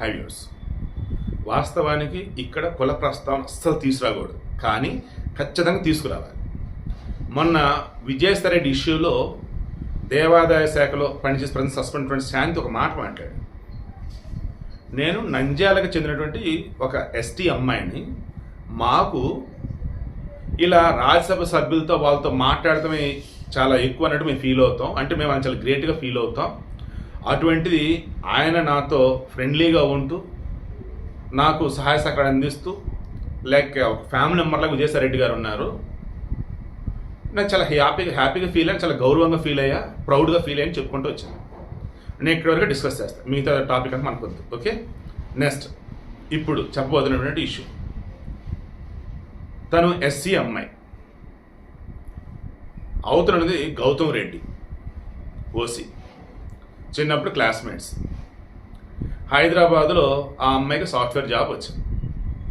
హైవ్యూర్స్ వాస్తవానికి ఇక్కడ కుల ప్రస్తావన అస్సలు తీసుకురాకూడదు. కానీ ఖచ్చితంగా తీసుకురావాలి. మొన్న విజయసాయిరెడ్డి ఇష్యూలో దేవాదాయ శాఖలో పనిచేసే ప్రజెంట్ సస్పెండ్ ఫ్రెండ్ శాంతి ఒక మాట మాట్లాడు నేను నంద్యాలకు చెందినటువంటి ఒక ఎస్టీ అమ్మాయిని మాకు ఇలా రాజ్యసభ సభ్యులతో వాళ్ళతో మాట్లాడటమే చాలా ఎక్కువ అన్నట్టు మేము ఫీల్ అవుతాం. అంటే మేము అంత చాలా గ్రేట్గా ఫీల్ అవుతాం. అటువంటిది ఆయన నాతో ఫ్రెండ్లీగా ఉంటూ నాకు సహాయ సహకారం అందిస్తూ లైక్ ఒక ఫ్యామిలీ మెంబర్లకు విజయసాయిరెడ్డి గారు ఉన్నారు. నాకు చాలా హ్యాపీగా హ్యాపీగా ఫీల్ అయ్యాను చాలా గౌరవంగా ఫీల్ అయ్యా ప్రౌడ్గా ఫీల్ అయ్యని చెప్పుకుంటూ వచ్చాను. నేను ఇక్కడ వరకు డిస్కస్ చేస్తాను మిగతా టాపిక్ అంటే మనకు ఓకే నెక్స్ట్ ఇప్పుడు చెప్పబోతున్నటువంటి ఇష్యూ తను ఎస్సీ అమ్మాయి. అవుతున్నది గౌతమ్ రెడ్డి ఓసీ చిన్నప్పుడు క్లాస్మేట్స్ హైదరాబాద్లో ఆ అమ్మాయికి సాఫ్ట్వేర్ జాబ్ వచ్చింది.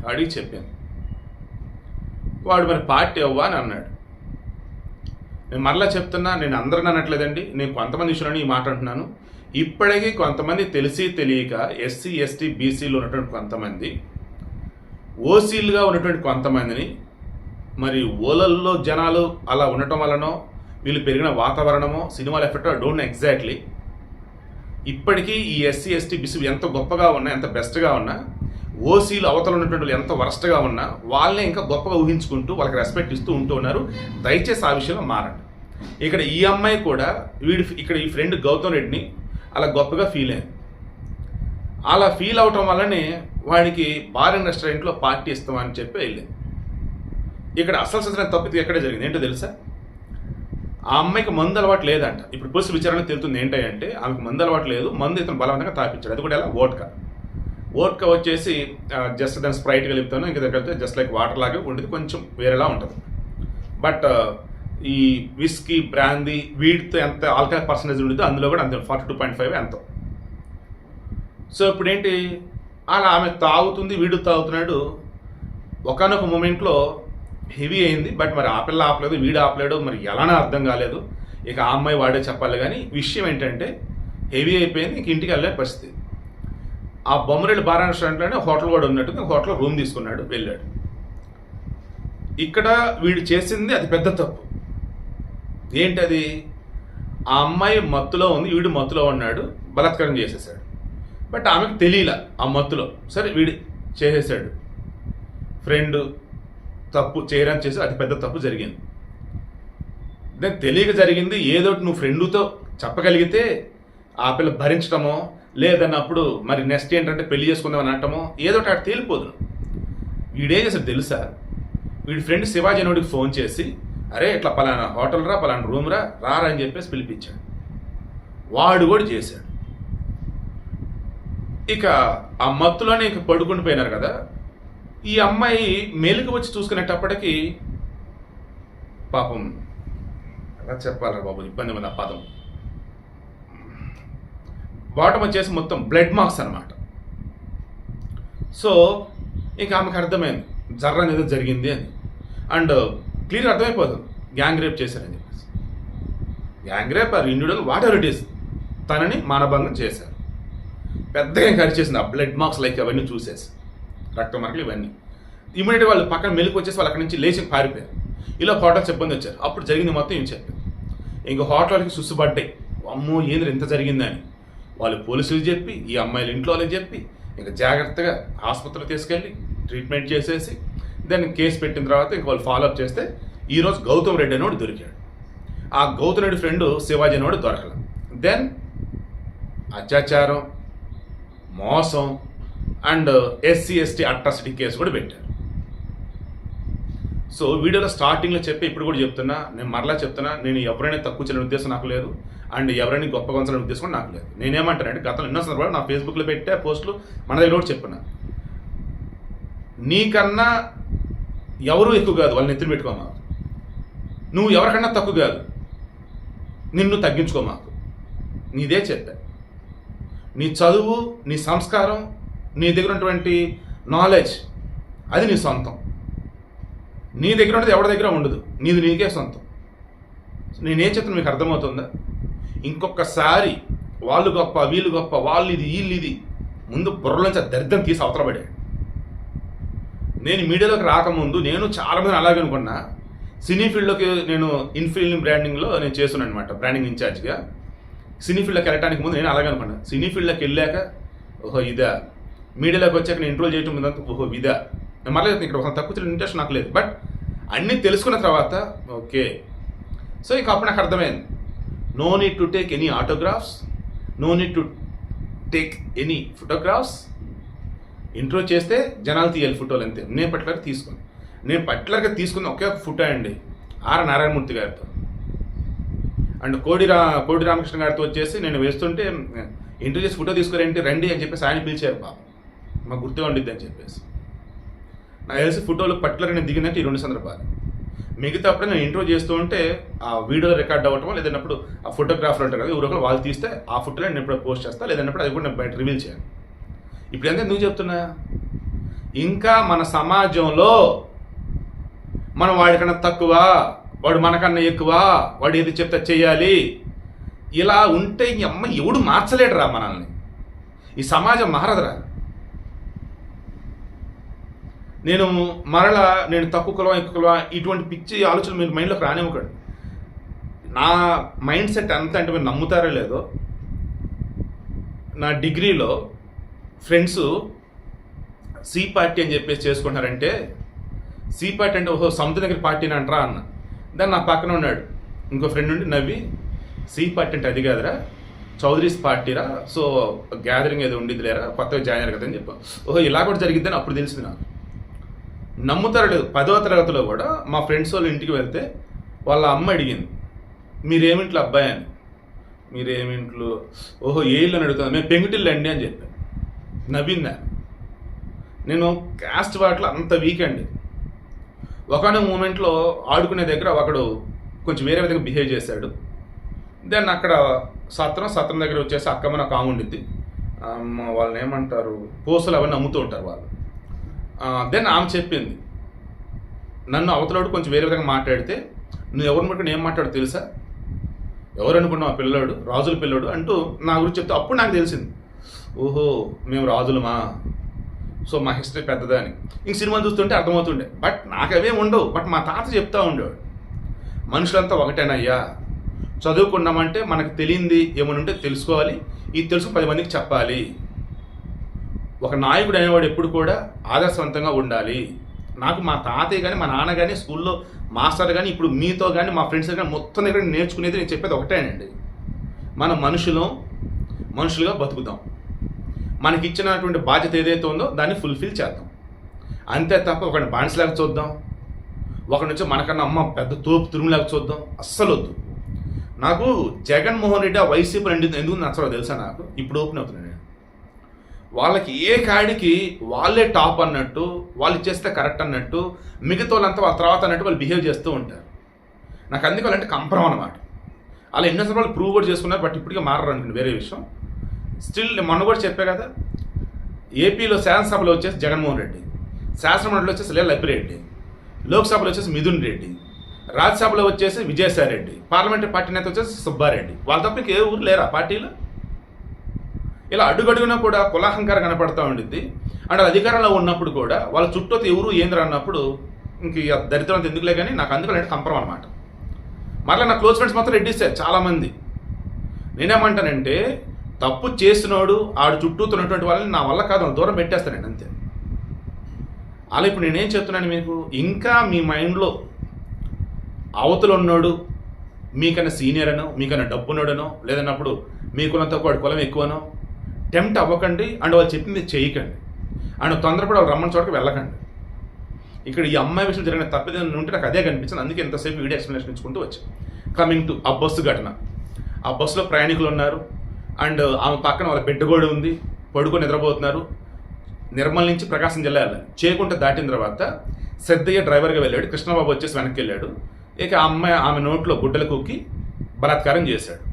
అడిగి చెప్పాను. వాడు మరి పార్టీ అవ్వా? అని అన్నాడు. నేను మరలా చెప్తున్నా నేను అందరిని అనట్లేదండి. నేను కొంతమంది విషయంలో ఈ మాట అంటున్నాను. ఇప్పటికీ కొంతమంది తెలిసి తెలియక ఎస్సీ ఎస్టీ బీసీలు ఉన్నటువంటి కొంతమంది ఓసీలుగా ఉన్నటువంటి కొంతమందిని మరి ఓలల్లో జనాలు అలా ఉండటం వలనో వీళ్ళు పెరిగిన వాతావరణమో సినిమాల ఎఫెక్ట్ డోంట్ ఎగ్జాక్ట్లీ ఇప్పటికీ ఈ ఎస్సీ ఎస్టీ బిసి ఎంత గొప్పగా ఉన్నా ఎంత బెస్ట్గా ఉన్నా ఓసీలు అవతల ఉన్నటువంటి వాళ్ళు ఎంత వరస్ట్గా ఉన్నా వాళ్ళే ఇంకా గొప్పగా ఊహించుకుంటూ వాళ్ళకి రెస్పెక్ట్ ఇస్తూ ఉంటూ ఉన్నారు. దయచేసి ఆ విషయంలో మారండి. ఇక్కడ ఈ అమ్మాయి కూడా వీడి ఇక్కడ ఈ ఫ్రెండ్ గౌతమ్ రెడ్డిని అలా గొప్పగా ఫీల్ అయింది అలా ఫీల్ అవటం వల్లనే వాడికి బార్ అండ్ రెస్టారెంట్లో పార్టీ ఇస్తామని చెప్పి వెళ్ళింది ఇక్కడ అసలు సచిన తప్పితే ఎక్కడ జరిగింది? ఏంటో తెలుసా? ఆ అమ్మాయికి మందు అలవాటు లేదంట. ఇప్పుడు పోలీసు విచారణ తెలుస్తుంది ఏంటంటే ఆమెకు మందు అలవాటు లేదు మందు ఇతను బలవంతంగా తాపించాడు. అది కూడా ఎలా? ఓట్కా ఓట్కా వచ్చేసి జస్ట్ దాని స్ప్రైట్ కలుపుతాను ఇంకా దగ్గర జస్ట్ లైక్ వాటర్ లాగా ఉండేది కొంచెం వేరేలా ఉంటుంది. బట్ ఈ విస్కీ బ్రాందీ వీటితో ఎంత ఆల్కహాల్ పర్సంటేజ్ ఉండేదో అందులో కూడా అంతే ఫార్టీ టూ పాయింట్ ఫైవ్ ఎంతో. సో ఇప్పుడు ఏంటి అలా ఆమె తాగుతుంది వీడు తాగుతున్నాడు. ఒకనొక మూమెంట్లో హెవీ అయింది. బట్ మరి ఆ పిల్ల ఆపలేదు వీడు ఆపలేడు మరి ఎలానో అర్థం కాలేదు. ఇక ఆ అమ్మాయి వాడే చెప్పాలి కానీ విషయం ఏంటంటే హెవీ అయిపోయింది ఇంక ఇంటికి వెళ్ళే పరిస్థితి. ఆ బొమ్మరెడ్డి బారా రెస్టారెంట్లోనే హోటల్ కూడా ఉన్నట్టు హోటల్ రూమ్ తీసుకున్నాడు వెళ్ళాడు. ఇక్కడ వీడు చేసింది అది పెద్ద తప్పు. ఏంటది? ఆ అమ్మాయి మత్తులో ఉంది వీడు మత్తులో ఉన్నాడు బలాత్కారం చేసేసాడు. బట్ ఆమెకు తెలియల ఆ మత్తులో. సరే వీడు చేసేసాడు. ఫ్రెండ్ తప్పు చేయడానికి చేసి అతిపెద్ద తప్పు జరిగింది. దెన్ తెలియక జరిగింది ఏదో ఒకటి నువ్వు ఫ్రెండ్తో చెప్పగలిగితే ఆ పిల్ల భరించడమో లేదన్నప్పుడు మరి నెక్స్ట్ ఏంటంటే పెళ్ళి చేసుకుందాం అని అనటమో ఏదో ఒకటి అక్కడ తేలిపోదు. వీడేం చేశాడు తెలుసా? వీడి ఫ్రెండ్ శివాజనుడికి ఫోన్ చేసి అరే ఇట్లా పలానా హోటల్ రా పలానా రూమ్ రా రారా అని చెప్పేసి పిలిపించాడు. వాడు కూడా చేశాడు. ఇక ఆ మత్తులోనే ఇక పడుకుని పోయినారు కదా. ఈ అమ్మాయి మేలుకు వచ్చి చూసుకునేటప్పటికి పాపం ఎలా చెప్పాలరా బాబు? ఇబ్బంది ఉంది ఆ పదం. బాటం వచ్చేసి మొత్తం బ్లడ్ మార్క్స్ అనమాట సో ఇంకా ఆమెకు అర్థమైంది. జర్ర అనేది జరిగింది అని. అండ్ క్లియర్ అర్థమైపోతుంది. గ్యాంగ్ రేప్ చేశారని చెప్పేసి. Gang rape or individual whatever it is తనని మానభంగం చేశారు. పెద్దగా ఖర్చు చేసింది? ఆ బ్లడ్ మార్క్స్ లైక్ అవన్నీ చూసేసి. రక్తం మరకలు ఇవన్నీ. ఇమీడియట్ వాళ్ళు పక్కన మెలకు వచ్చేసి వాళ్ళు అక్కడి నుంచి లేచి పారిపోయారు. ఇలా హోటల్ సిబ్బంది వచ్చారు. అప్పుడు జరిగింది మొత్తం ఏం చెప్పారు? ఇంక హోటల్కి సుస్సుపడ్డాయి అమ్మో ఏంద్ర ఇంత జరిగిందని వాళ్ళు పోలీసులు చెప్పి ఈ అమ్మాయిలు ఇంట్లో వాళ్ళకి చెప్పి ఇంకా జాగ్రత్తగా ఆసుపత్రికి తీసుకెళ్ళి ట్రీట్మెంట్ చేసేసి దాన్ని కేసు పెట్టిన తర్వాత ఇంక వాళ్ళు ఫాలోఅప్ చేస్తే ఈరోజు గౌతమ్ రెడ్డి అనేవాడు దొరికాడు. ఆ గౌతమ్ రెడ్డి ఫ్రెండ్ శివాజీ అనేవాడు దొరకల. దెన్ అత్యాచారం మోసం and SC ST atrocity case కూడా పెట్టారు. సో వీడియోలో స్టార్టింగ్లో చెప్పి ఇప్పుడు కూడా చెప్తున్నా నేను మరలా చెప్తున్నా నేను ఎవరైనా తక్కువ చేయని ఉద్దేశం నాకు లేదు అండ్ ఎవరైనా గొప్ప కొంచాలని ఉద్దేశం కూడా నాకు లేదు. నేనేమంటానంటే గతంలో ఎన్నో సందర్భాలు నా ఫేస్బుక్లో పెట్టే పోస్టులు మన దగ్గర కూడా చెప్పిన నీకన్నా ఎవరు ఎక్కువ కాదు వాళ్ళని ఎత్తులు పెట్టుకోమాకు నువ్వు ఎవరికన్నా తక్కువ కాదు నిన్ను తగ్గించుకోమాకు నీదే చెప్పా. నీ చదువు నీ సంస్కారం నీ దగ్గర ఉన్నటువంటి నాలెడ్జ్ అది నీ సొంతం. నీ దగ్గర ఉన్నది ఎవరి దగ్గర ఉండదు. నీది నీకే సొంతం. నేనేం చెప్తున్నా మీకు అర్థమవుతుందా? ఇంకొకసారి వాళ్ళు గొప్ప వీళ్ళు గొప్ప వాళ్ళు ఇది వీళ్ళు ఇది ముందు బుర్రలోంచి ఆ దరిద్రం తీసి అవతల నేను మీడియాలోకి రాకముందు నేను చాలా మంది అలాగే అనుకున్నా. సినీ ఫీల్డ్లోకి నేను ఇన్ఫిల్మ్ బ్రాండింగ్లో నేను చేస్తున్నాను అనమాట బ్రాండింగ్ ఇన్ఛార్జ్గా సినీ ఫీల్డ్లోకి వెళ్ళడానికి ముందు నేను అలాగే అనుకున్నాను సినీ ఫీల్డ్లోకి వెళ్ళాక ఓహో ఇదా. మీడియాలోకి వచ్చాక నేను ఇంట్రోల్ చేయటం ముందంతా ఓహో విధ. నేను మళ్ళీ ఇక్కడ తక్కువ ఇంట్రెస్ట్ నాకు లేదు. బట్ అన్నీ తెలుసుకున్న తర్వాత ఓకే. సో ఇక అప్పుడు నాకు అర్థమైంది. No need to take any autographs no need to take any photographs intro చేస్తే జనాలు తీయాలి ఫోటోలు అంతే. నేను పర్టికులర్గా తీసుకుని నేను పర్టికులర్గా తీసుకున్న ఒకే ఒక ఫోటో అండి. ఆర్ నారాయణమూర్తి గారితో. అండ్ కోడి రా కోడి రామకృష్ణ గారితో వచ్చేసి నేను వేస్తుంటే ఇంటర్ చేసి ఫోటో తీసుకురండి రండి అని చెప్పేసి ఆయన పిలిచారు బాబు మాకు గుర్తుగా ఉండిద్ది అని చెప్పేసి. నాకు తెలిసి ఫోటోలు పర్టికులర్గా నేను దిగినట్టు ఈ రెండు సందర్భాలు. మిగతా అప్పుడు నేను ఇంట్రో చేస్తూ ఉంటే ఆ వీడియో రికార్డ్ అవ్వటం లేదన్నప్పుడు ఆ ఫోటోగ్రాఫర్ ఉంటారు కదా ఎవరొకరు వాళ్ళు తీస్తే ఆ ఫోటోలో నేను ఎప్పుడో పోస్ట్ చేస్తా లేదన్నప్పుడు అది కూడా నేను బయట రివీల్ చేయను ఇప్పుడు ఎంత ఎందుకు చెప్తున్నా? ఇంకా మన సమాజంలో మనం వాడికన్నా తక్కువ వాడు మనకన్నా ఎక్కువ వాడు ఏది చెప్తే చేయాలి ఇలా ఉంటే ఈ అమ్మ ఎవడు మార్చలేడురా మనల్ని. ఈ సమాజం మారదురా. నేను మరలా నేను తక్కువ కులవా ఎక్కువ కులవా ఇటువంటి పిచ్చి ఆలోచనలు మీరు మైండ్లోకి రానివ్వకండి. నా మైండ్ సెట్ ఎంత అంటే మీరు నమ్ముతారో లేదో నా డిగ్రీలో ఫ్రెండ్స్ సి పార్టీ అని చెప్పేసి చేసుకుంటారంటే సి పార్టీ అంటే ఓహో సముద్ర దగ్గర పార్టీని అంటారా అన్న. దాన్ని నా పక్కన ఉన్నాడు. ఇంకో ఫ్రెండ్ ఉండి నవ్వి సి పార్టీ అంటే అది కాదురా చౌదరీస్ పార్టీరా సో గ్యాదరింగ్ ఏదో ఉండిద్దిలేరా కొత్తగా జాయిన్ అయ్యారు కదా అని చెప్పాను ఓహో ఇలా కూడా జరిగిద్దని అప్పుడు తెలిసింది నాకు. నమ్ముతారు లేదు పదవ తరగతిలో కూడా మా ఫ్రెండ్స్ వాళ్ళ ఇంటికి వెళ్తే వాళ్ళ అమ్మ అడిగింది మీరేమింట్లో అబ్బాయి అని? మీరేమింట్లో? ఓహో ఏ ఇల్లు అని అడుగుతుంది మేము పెంకుటిల్లు అండి అని చెప్పాను. నవ్విందా నేను క్యాస్ట్ వాటిలో అంత వీక్ అండి. ఒకనొక మూమెంట్లో ఆడుకునే దగ్గర ఒకడు కొంచెం వేరే విధంగా బిహేవ్ చేశాడు. దెన్ అక్కడ సత్రం సత్రం దగ్గర వచ్చేసి అక్కమ్మ నాకు ఆమె వాళ్ళని ఏమంటారు? పూసలు అవన్నీ అమ్ముతూ ఉంటారు వాళ్ళు. దెన్ ఆమె చెప్పింది నన్ను అవతలోడు కొంచెం వేరే విధంగా మాట్లాడితే నువ్వు ఎవరిని పట్టుకుని ఏం మాట్లాడు తెలుసా? ఎవరు అనుకున్నావు ఆ పిల్లోడు రాజుల పిల్లోడు అంటూ నా గురించి చెప్తే అప్పుడు నాకు తెలిసింది. ఓహో మేము రాజులమా? సో మా హిస్టరీ పెద్దదని. ఇంక సినిమా చూస్తుంటే అర్థమవుతుండే. బట్ నాకు అవే ఉండవు. బట్ మా తాత చెప్తా ఉండేవాడు. మనుషులంతా ఒకటేనయ్యా. చదువుకున్నామంటే మనకు తెలియంది ఏమైనా ఉంటే తెలుసుకోవాలి. ఇది తెలుసు పది మందికి చెప్పాలి. ఒక నాయకుడు అనేవాడు ఎప్పుడు కూడా ఆదర్శవంతంగా ఉండాలి. నాకు మా తాతయ్య కానీ మా నాన్న కానీ స్కూల్లో మాస్టర్ కానీ ఇప్పుడు మీతో కానీ మా ఫ్రెండ్స్ కానీ మొత్తం దగ్గర నేర్చుకునేది నేను చెప్పేది ఒకటేనండి మన మనుషులం మనుషులుగా బతుకుదాం మనకి ఇచ్చినటువంటి బాధ్యత ఏదైతే ఉందో దాన్ని ఫుల్ఫిల్ చేద్దాం. అంతే తప్ప ఒకరిని బానిసలాగా చూద్దాం. ఒకరి నుంచి మనకన్నా అమ్మ పెద్ద తోపు తిరుగులాగా చూద్దాం. అస్సలు వద్దు. నాకు జగన్మోహన్ రెడ్డి ఆ వైసీపీ రెండు ఎందుకు నచ్చలో తెలుసా నాకు? ఇప్పుడు ఓపెన్ అవుతున్నాను వాళ్ళకి ఏ కాడికి వాళ్ళే టాప్ అన్నట్టు వాళ్ళు ఇచ్చేస్తే కరెక్ట్ అన్నట్టు మిగతా వాళ్ళంతా వాళ్ళ తర్వాత అన్నట్టు వాళ్ళు బిహేవ్ చేస్తూ ఉంటారు. నాకు అందుకు వాళ్ళంటే కంపరం అనమాట అలా ఎన్నోసార్లు వాళ్ళు ప్రూవ్ కూడా చేసుకున్నారు బట్ ఇప్పటికే మారరు వేరే విషయం. స్టిల్ మొన్న కూడా చెప్పే కదా ఏపీలో శాసనసభలో వచ్చేసి జగన్మోహన్ రెడ్డి శాసనమండలిలో వచ్చేసి లే లబ్బిరెడ్డి లోక్సభలో వచ్చేసి మిథున్ రెడ్డి రాజ్యసభలో వచ్చేసి విజయసాయి రెడ్డి పార్లమెంటరీ పార్టీ నేత వచ్చేసి సుబ్బారెడ్డి. వాళ్ళ తప్ప ఇంకే ఊరు లేరా పార్టీలో? ఇలా అడుగడుగునా కూడా కులాహంకారం కనపడతా ఉండిద్ది. అండ్ అధికారంలో ఉన్నప్పుడు కూడా వాళ్ళ చుట్టూ ఎవరు ఏంద్ర అన్నప్పుడు ఇంక దరిద్రం ఎందుకులే కానీ నాకు అందుకని అంటే కంపరం అనమాట మరలా నా క్లోజ్ ఫ్రెండ్స్ మాత్రం రెడ్డిస్తారు చాలామంది. నేనేమంటానంటే తప్పు చేసినోడు ఆడు చుట్టూ ఉన్నటువంటి వాళ్ళని నా వల్ల కాదు దూరం పెట్టేస్తానండి అంతే. అలా ఇప్పుడు నేనేం చెప్తున్నాను మీకు? ఇంకా మీ మైండ్లో అవతలు ఉన్నోడు మీకన్నా సీనియర్ అనో మీకన్నా డబ్బున్నోడనో లేదన్నప్పుడు మీకున్నంత పాటు కులం ఎక్కువనో టెంప్ట్ అవ్వకండి అండ్ వాళ్ళు చెప్పింది చేయకండి. అండ్ తొందరపడి వాళ్ళు రమ్మని చోటకి వెళ్ళకండి. ఇక్కడ ఈ అమ్మాయి విషయం జరిగిన తప్పిదం ఉంటే నాకు అదే కనిపించింది. అందుకే ఇంతసేపు వీడియో ఎక్స్ప్లెనేషన్ ఇచ్చుకుంటూ వచ్చాను. కమింగ్ టు ఆ బస్సు ఘటన. ఆ బస్సులో ప్రయాణికులు ఉన్నారు. అండ్ ఆమె పక్కన వాళ్ళ బిడ్డ కూడా ఉంది. పడుకొని నిద్రపోతున్నారు. నిర్మల్ నుంచి ప్రకాశం జిల్లా వెళ్ళాలి. చేకుంట దాటిన తర్వాత సిద్ధయ్య డ్రైవర్గా వెళ్ళాడు. కృష్ణబాబు వచ్చేసి వెనక్కి వెళ్ళాడు. ఇక ఆ అమ్మాయి ఆమె నోట్లో గుడ్డలు కుక్కి బలాత్కారం చేశాడు.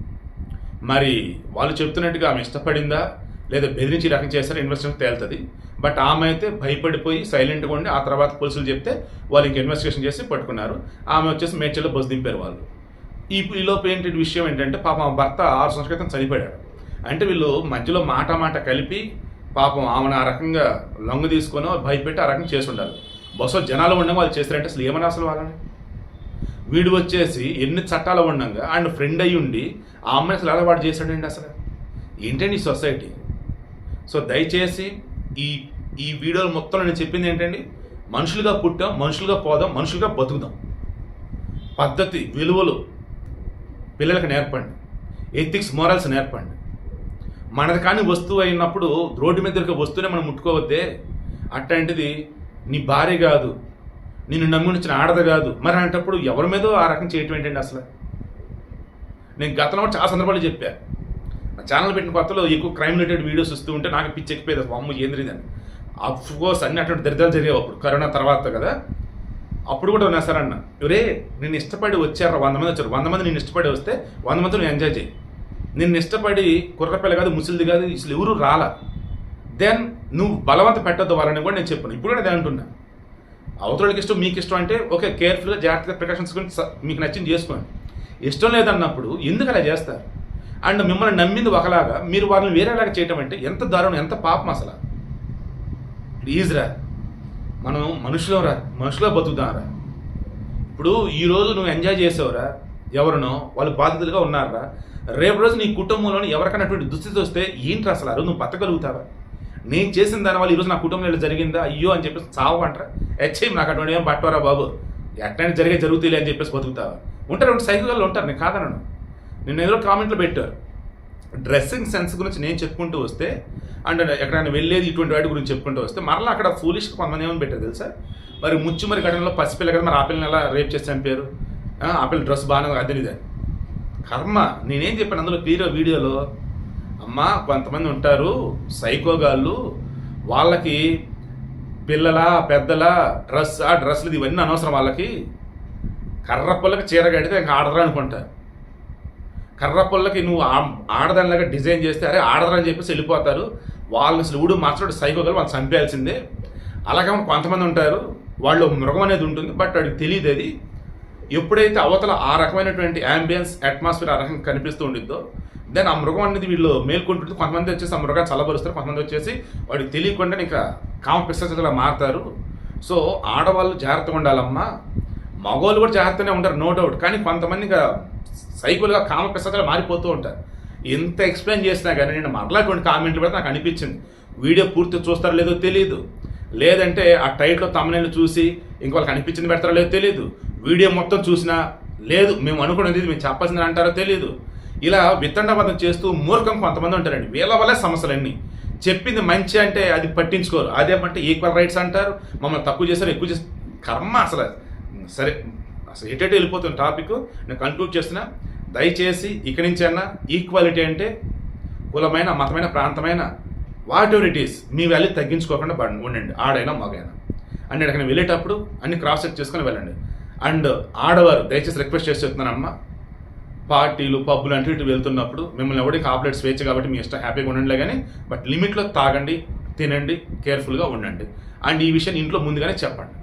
మరి వాళ్ళు చెప్తున్నట్టుగా ఆమె ఇష్టపడిందా? లేదా బెదిరించి రకం చేస్తారు ఇన్వెస్టిగేషన్ తేలుతుంది. బట్ ఆమె అయితే భయపడిపోయి సైలెంట్గా ఉండి ఆ తర్వాత పోలీసులు చెప్తే వాళ్ళు ఇంక ఇన్వెస్టిగేషన్ చేసి పట్టుకున్నారు. ఆమె వచ్చేసి మేడ్చల్లో బస్ దింపారు వాళ్ళు. ఈ ఈలోపు ఏంటి విషయం ఏంటంటే పాపం భర్త ఆరు సంవత్సరాల క్రితం చనిపోయాడు. అంటే వీళ్ళు మధ్యలో మాట మాట కలిపి పాపం ఆమెను ఆ రకంగా లొంగ తీసుకొని భయపెట్టి ఆ రకంగా చేసి ఉండాలి బస్సు జనాలు ఉండగా వాళ్ళు చేస్తారంటే అసలు ఏమని అసలు వాళ్ళని? వీడు వచ్చేసి ఎన్ని చట్టాలు ఉండగా ఆయన ఫ్రెండ్ అయ్యి ఉండి ఆ అమ్మాయి అసలు ఎలా వాడు చేశాడండి అసలు? ఏంటండి ఈ సొసైటీ సో దయచేసి ఈ ఈ వీడియోలు మొత్తం నేను చెప్పింది ఏంటండి? మనుషులుగా పుట్టాం మనుషులుగా పోదాం మనుషులుగా బతుకుదాం. పద్ధతి విలువలు పిల్లలకు నేర్పండి. Ethics morals నేర్పండి. మనది కానీ వస్తువు అయినప్పుడు రోడ్డు మీద దొరికే వస్తువునే మనం ముట్టుకోవద్దే. అట్లాంటిది నీ భార్య కాదు నిన్ను నమ్మునిచ్చిన ఆడద కాదు. మరి అంటప్పుడు ఎవరి మీదో ఆ రకం చేయటం ఏంటండి అసలు? నేను గతంలో చాలా సందర్భాలు చెప్పాను నా ఛానల్ పెట్టిన కొత్తలో ఎక్కువ క్రైమ్ రిలేటెడ్ వీడియోస్ వస్తూ ఉంటే నాకు పిచ్చి ఎక్కిపోయేది. అసలు అమ్మ ఏంద్రిందని అఫ్ కోర్స్ అన్ని అటువంటి దరిద్రాలు జరిగేవి అప్పుడు. కరోనా తర్వాత కదా. అప్పుడు కూడా ఉన్నా సార్ అన్న ఒరే నేను ఇష్టపడి వచ్చారు వంద మంది వచ్చారు. వంద మంది నేను ఇష్టపడి వస్తే వంద మంది నువ్వు ఎంజాయ్ చేయి. నిన్ను ఇష్టపడి కుర్రపిల్ల కాదు ముసలిది కాదు అసలు ఎవరు రాలా. దెన్ నువ్వు బలవంత పెట్టొద్దు వాళ్ళని కూడా నేను చెప్పాను. ఇప్పుడు కూడా అదే అంటున్నా. అవతలకి ఇష్టం మీకు ఇష్టం అంటే ఓకే కేర్ఫుల్గా జాగ్రత్తగా ప్రికాషన్స్ గురించి మీకు నచ్చింది చేసుకోండి. ఇష్టం లేదన్నప్పుడు ఎందుకు అలా చేస్తారు? అండ్ మిమ్మల్ని నమ్మింది ఒకలాగా మీరు వాళ్ళని వేరేలాగా చేయటం అంటే ఎంత దారుణం ఎంత పాపం అసలు? ప్లీజ్ రా. మనం మనుషులం రా మనుషులో బతుకుదాంరా ఇప్పుడు ఈ రోజు నువ్వు ఎంజాయ్ చేసావురా ఎవరినో వాళ్ళు బాధితులుగా ఉన్నారా రేపు రోజు నీ కుటుంబంలోని ఎవరికైనా అటువంటి దుస్థితి వస్తే ఏంటి అసలు ఆ రోజు నువ్వు బతకగలుగుతావా? నేను చేసిన దాని వల్ల ఈరోజు నా కుటుంబంలో ఇలా జరిగిందా? అయ్యో అని చెప్పేసి చావు అంటారా? హెచ్ఐ నాకు అటువంటి ఏం పట్టవరా బాబు? ఎట్లాంటి జరిగే జరుగుతాయి అని చెప్పేసి బతుకుతావా? ఉంటారు రెండు సైకిల్ ఉంటారు నేను కాదనను. నిన్న ఏదో కామెంట్లు పెట్టారు. డ్రెస్సింగ్ సెన్స్ గురించి నేను చెప్పుకుంటూ వస్తే అండ్ ఎక్కడైనా వెళ్ళేది ఇటువంటి వాటి గురించి చెప్పుకుంటూ వస్తే మరలా అక్కడ ఫూలిష్ కొంతమంది ఏమని పెట్టారు తెలుసా? మరి ముచ్చు మరి ఘటనలో పసిపిల్ల కదా మరి ఆ పిల్లని ఎలా రేప్ చేసి చంపారు? ఆ, పిల్ల డ్రెస్ బాగానే అదే ఇదే కర్మ. నేనేం చెప్పాను అందులో క్లియర్ వీడియోలో? అమ్మా కొంతమంది ఉంటారు సైకోగాళ్ళు వాళ్ళకి పిల్లల పెద్దల డ్రెస్ ఆ డ్రెస్సులు ఇవన్నీ అనవసరం వాళ్ళకి. కర్ర పుల్లకి చీర కడితే ఇంకా ఆడరా అనుకుంటారు కర్ర పొల్లకి నువ్వు ఆడదానిలాగా డిజైన్ చేస్తే అరే ఆడదని అని చెప్పేసి వెళ్ళిపోతారు. వాళ్ళు అసలు ఊడు మార్చడం సైకోగలు వాళ్ళు చంపేయాల్సిందే. అలాగే కొంతమంది ఉంటారు. వాళ్ళు మృగం అనేది ఉంటుంది బట్ వాడికి తెలియదు అది. ఎప్పుడైతే అవతల ఆ రకమైనటువంటి యాంబియన్స్ అట్మాస్ఫియర్ ఆ రకంగా కనిపిస్తూ ఉండిద్దో దెన్ ఆ మృగం అనేది వీళ్ళు మేల్కొంటుంది కొంతమంది వచ్చేసి ఆ మృగాన్ని చల్లబరుస్తారు కొంతమంది వచ్చేసి వాడికి తెలియకుండా ఇంకా కామ పిస్తలా మారుతారు. సో ఆడవాళ్ళు జాగ్రత్తగా ఉండాలమ్మా. మగవాళ్ళు కూడా జాగ్రత్తగానే ఉంటారు నో డౌట్ కానీ కొంతమంది ఇంకా సైకులుగా కామ పిస్తలు మారిపోతూ ఉంటారు. ఎంత ఎక్స్ప్లెయిన్ చేసినా కానీ నేను మరలా కొన్ని కామెంట్లు పెడితే నాకు అనిపించింది. వీడియో పూర్తి చూస్తారో లేదో తెలియదు లేదంటే ఆ టైట్లో తమనేలు చూసి ఇంకొకరికి అనిపించింది పెడతారో లేదో తెలియదు వీడియో మొత్తం చూసినా లేదు మేము అనుకున్నది మేము చెప్పాల్సింది అంటారో తెలియదు ఇలా విత్తండబద్ధం చేస్తూ మూర్ఖం కొంతమంది ఉంటారండి. వీళ్ళ వల్లే సమస్యలన్నీ. చెప్పింది మంచి అంటే అది పట్టించుకోరు. అదేమంటే ఈక్వల్ రైట్స్ అంటారు. మమ్మల్ని తక్కువ చేశారు ఎక్కువ చేస్తారు కర్మ అసలు. సరే అసలు ఎటెటు వెళ్ళిపోతున్న టాపిక్. నేను కంక్లూడ్ చేస్తున్నా. దయచేసి ఇక్కడి నుంచి అన్నా ఈక్వాలిటీ అంటే కులమైన మతమైన ప్రాంతమైన వాట్ ఎవర్ ఇట్ ఈస్ మీ వాల్యూ తగ్గించుకోకుండా బండి ఉండండి ఆడైనా మగైనా. అండ్ ఎక్కడికైనా వెళ్ళేటప్పుడు అన్ని క్రాస్ చెక్ చేసుకొని వెళ్ళండి. అండ్ ఆడవారు దయచేసి రిక్వెస్ట్ చేసి చెప్తున్నానమ్మా పార్టీలు పబ్బులు అంటే ఇటు వెళ్తున్నప్పుడు మిమ్మల్ని ఎవరికి ఆపలేట్ స్వేచ్ఛ కాబట్టి మీ ఇష్టం హ్యాపీగా ఉండండిలే కానీ బట్ లిమిట్లో తాగండి తినండి కేర్ఫుల్గా ఉండండి. అండ్ ఈ విషయం ఇంట్లో ముందుగానే చెప్పండి.